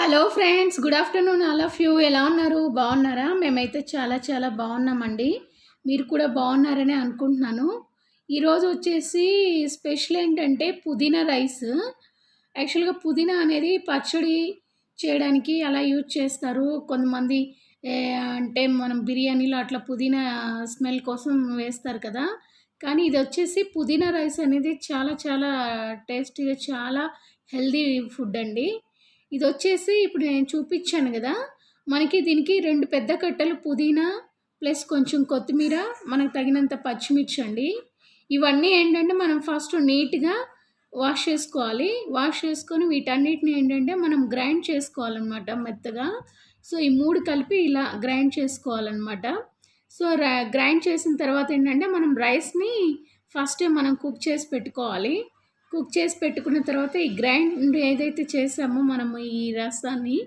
Hello friends good afternoon all of you. ఎలా ఉన్నారు? బాగున్నారా? మేమైతే చాలా చాలా బాగున్నామండి. మీరు కూడా బాగున్నారని అనుకుంటున్నాను. ఈరోజు వచ్చేసి స్పెషల్ ఏంటంటే పుదీనా రైస్. యాక్చువల్గా పుదీనా అనేది పచ్చడి చేయడానికి అలా యూజ్ చేస్తారు. కొంతమంది అంటే మనం బిర్యానీలో అట్లా పుదీనా స్మెల్ కోసం వేస్తారు కదా. కానీ ఇది వచ్చేసి పుదీనా రైస్ అనేది చాలా చాలా టేస్టీగా చాలా హెల్దీ ఫుడ్ అండి. ఇది వచ్చేసి ఇప్పుడు నేను చూపించాను కదా మనకి దీనికి రెండు పెద్ద కట్టలు పుదీనా ప్లస్ కొంచెం కొత్తిమీర మనకు తగినంత పచ్చిమిర్చి అండి. ఇవన్నీ ఏంటంటే మనం ఫస్ట్ నీట్గా వాష్ చేసుకోవాలి. వాష్ చేసుకొని వీటన్నిటిని ఏంటంటే మనం గ్రైండ్ చేసుకోవాలన్నమాట మెత్తగా. సో ఈ మూడు కలిపి ఇలా గ్రైండ్ చేసుకోవాలన్నమాట. సో గ్రైండ్ చేసిన తర్వాత ఏంటంటే మనం రైస్ని ఫస్ట్ మనం కుక్ చేసి పెట్టుకోవాలి. కుక్ చేసి పెట్టుకున్న తర్వాత ఈ గ్రైండ్ ఏదైతే చేసామో మనము ఈ రసాన్ని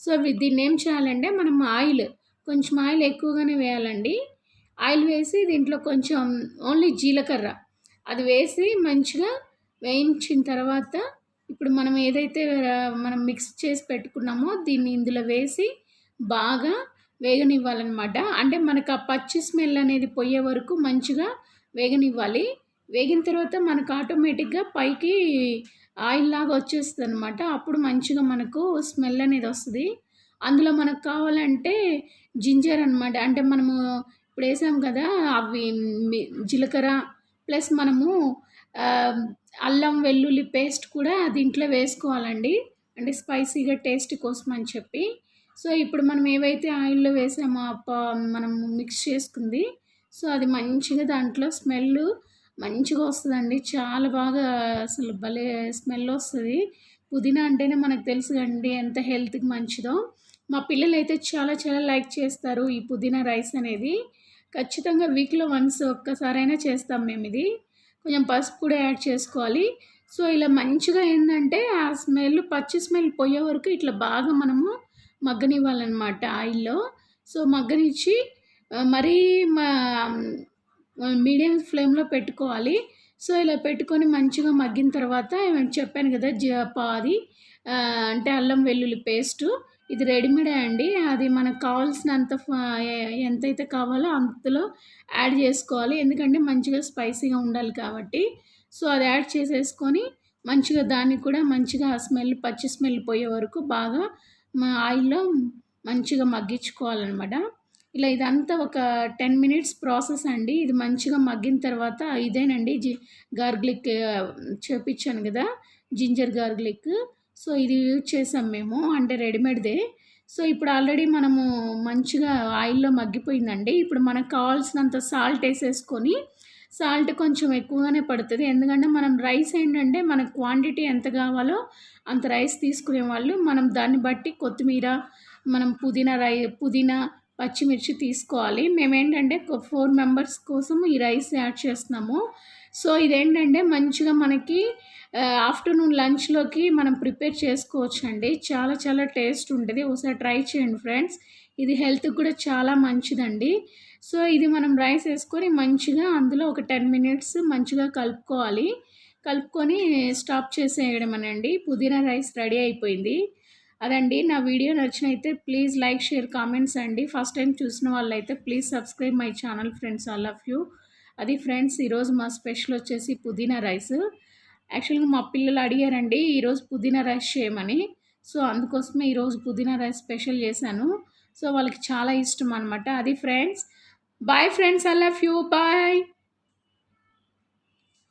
సో దీన్ని ఏం చేయాలంటే మనం ఆయిల్ కొంచెం ఆయిల్ ఎక్కువగానే వేయాలండి. ఆయిల్ వేసి దీంట్లో కొంచెం ఓన్లీ జీలకర్ర అది వేసి మంచిగా వేయించిన తర్వాత ఇప్పుడు మనం ఏదైతే మనం మిక్స్ చేసి పెట్టుకున్నామో దీన్ని ఇందులో వేసి బాగా వేగనివ్వాలన్నమాట. అంటే మనకు ఆ పచ్చి స్మెల్ అనేది పోయే వరకు మంచిగా వేగనివ్వాలి. వేగిన తర్వాత మనకు ఆటోమేటిక్గా పైకి ఆయిల్ లాగా వచ్చేస్తుంది అనమాట అప్పుడు మంచిగా మనకు స్మెల్ అనేది వస్తుంది. అందులో మనకు కావాలంటే జింజర్ అనమాట అంటే మనము ఇప్పుడు వేసాం కదా అవి జీలకర్ర ప్లస్ మనము అల్లం వెల్లుల్లి పేస్ట్ కూడా దీంట్లో వేసుకోవాలండి. అంటే స్పైసీగా టేస్ట్ కోసం అని చెప్పి. సో ఇప్పుడు మనం ఏవైతే ఆయిల్లో వేసామో మనం మిక్స్ చేసుకుంది. సో అది మంచిగా దాంట్లో స్మెల్ మంచిగా వస్తుందండి. చాలా బాగా అసలు భలే స్మెల్ వస్తుంది. పుదీనా అంటేనే మనకు తెలుసు కండి ఎంత హెల్త్కి మంచిదో. మా పిల్లలు అయితే చాలా చాలా లైక్ చేస్తారు ఈ పుదీనా రైస్ అనేది. ఖచ్చితంగా వీక్లో వన్స్ ఒక్కసారైనా చేస్తాం మేము ఇది. కొంచెం పసుపు కూడా యాడ్ చేసుకోవాలి. సో ఇలా మంచిగా ఏంటంటే ఆ స్మెల్ పచ్చి స్మెల్ పోయే వరకు ఇట్లా బాగా మనము మగ్గనివ్వాలన్నమాట ఆయిల్లో. సో మగ్గనిచ్చి మరీ మా మీడియం ఫ్లేమ్లో పెట్టుకోవాలి. సో ఇలా పెట్టుకొని మంచిగా మగ్గిన తర్వాత చెప్పాను కదా జ పాది అంటే అల్లం వెల్లుల్లి పేస్టు. ఇది రెడీమేడే అండి. అది మనకు కావాల్సినంత ఫ- ఎంతైతే కావాలో అంతలో యాడ్ చేసుకోవాలి. ఎందుకంటే మంచిగా స్పైసీగా ఉండాలి కాబట్టి. సో అది యాడ్ చేసేసుకొని మంచిగా దాన్ని కూడా మంచిగా ఆ స్మెల్ పచ్చి స్మెల్ పోయే వరకు బాగా మా ఆయిల్లో మంచిగా మగ్గించుకోవాలన్నమాట. ఇలా ఇదంతా ఒక టెన్ మినిట్స్ ప్రాసెస్ అండి. ఇది మంచిగా మగ్గిన తర్వాత ఇదేనండి. జి గార్గ్లిక్ చేపించాను కదా జింజర్ గార్గ్లిక్ సో ఇది యూజ్ చేసాం మేము. అంటే రెడీమేడ్దే. సో ఇప్పుడు ఆల్రెడీ మనము మంచిగా ఆయిల్లో మగ్గిపోయిందండి. ఇప్పుడు మనకు కావాల్సినంత సాల్ట్ వేసేసుకొని సాల్ట్ కొంచెం ఎక్కువగానే పడుతుంది. ఎందుకంటే మనం రైస్ ఏంటంటే మన క్వాంటిటీ ఎంత కావాలో అంత రైస్ తీసుకునే వాళ్ళు. మనం దాన్ని బట్టి కొత్తిమీర మనం పుదీనా రై పుదీనా పచ్చిమిర్చి తీసుకోవాలి. మేమేంటంటే ఫోర్ మెంబర్స్ కోసం ఈ రైస్ యాడ్ చేస్తున్నాము. సో ఇదేంటంటే మంచిగా మనకి ఆఫ్టర్నూన్ లంచ్లోకి మనం ప్రిపేర్ చేసుకోవచ్చు అండి చాలా చాలా టేస్ట్ ఉంటుంది. ఒకసారి ట్రై చేయండి ఫ్రెండ్స్. ఇది హెల్త్కి కూడా చాలా మంచిదండి. సో ఇది మనం రైస్ వేసుకొని మంచిగా అందులో ఒక టెన్ మినిట్స్ మంచిగా కలుపుకోవాలి. కలుపుకొని స్టాప్ చేసేయడం అనండి పుదీనా రైస్ రెడీ అయిపోయింది. అదండి నా వీడియో నచ్చినైతే ప్లీజ్ లైక్ షేర్ కామెంట్స్ అండి. ఫస్ట్ టైం చూసిన వాళ్ళైతే please subscribe my channel friends all of you. అది ఫ్రెండ్స్ ఈరోజు మా స్పెషల్ వచ్చేసి పుదీనా రైస్. యాక్చువల్గా మా పిల్లలు అడిగారండి ఈరోజు పుదీనా రైస్ చేయమని. సో అందుకోసమే ఈరోజు పుదీనా రైస్ స్పెషల్ చేశాను. సో వాళ్ళకి చాలా ఇష్టం అనమాట అది friends bye friends I love you bye.